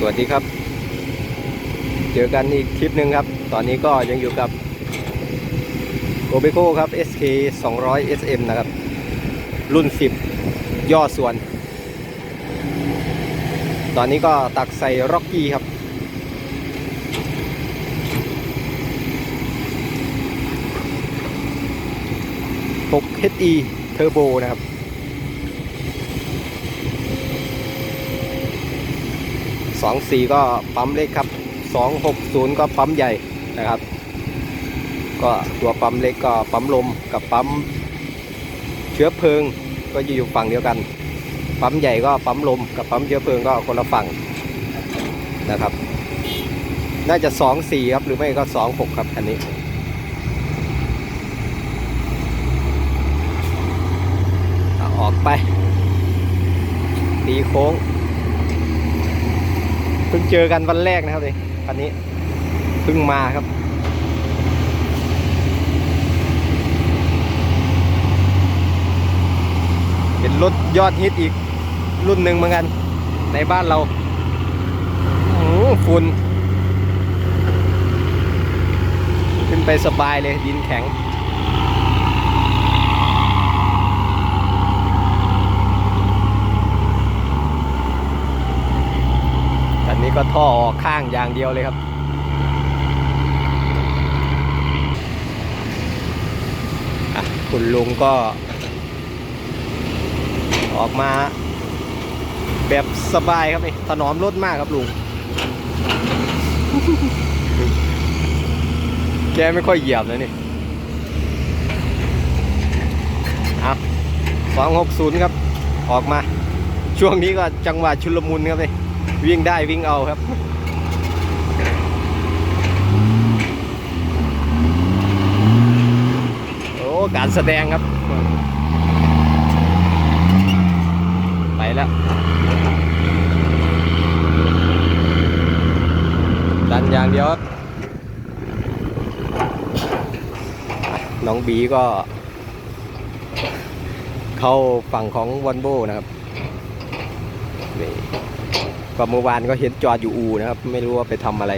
สวัสดีครับ เจอกันอีกคลิปหนึ่งครับ ตอนนี้ก็ยังอยู่กับโกเบโก้ครับ SK 200 SM นะครับ รุ่น 10 ย่อส่วน ตอนนี้ก็ตักใส่ร็อกกี้ครับ 6 HE Turbo นะครับ สองสี่ก็ปั๊มเล็กครับสองหกศูนย์ก็ปั๊มใหญ่นะครับ ก็ตัวปั๊มเล็กก็ปั๊มลมกับปั๊มเชื้อเพลิงก็อยู่ฝั่งเดียวกัน ปั๊มใหญ่ก็ปั๊มลมกับปั๊มเชื้อเพลิงก็คนละฝั่งนะครับ น่าจะสองสี่ครับหรือไม่ก็สองหกครับอันนี้ออกไปตีโค้ง เพิ่งเจอกันวันแรกนะครับเลยคันนี้เพิ่งมาครับเป็นรถยอดฮิตอีกรุ่นหนึ่งเหมือนกัน ในบ้านเราโอ้โหฝุ่นขึ้นไปสบายเลยดินแข็ง นี้ก็ท่อออกข้างอย่างเดียวเลยครับ คุณลุงก็ ออกมาแบบสบายครับนี่ถนอมรถมากครับลุง แกไม่ค่อยเหยียบเลยนี่เอาสองหกศูนย์ครับ ออกมา ช่วงนี้ก็จังหวะชุลมุนครับนี่ วิ่งได้วิ่งเอาครับ โอ้การแสดงครับ ไปแล้วดันอย่างเดียวครับน้องบีก็เข้าฝั่งของวันโบนะครับนี่ ก็เมื่อวานก็เห็นจอดอยู่อูนะครับ ไม่รู้ว่าไปทำอะไร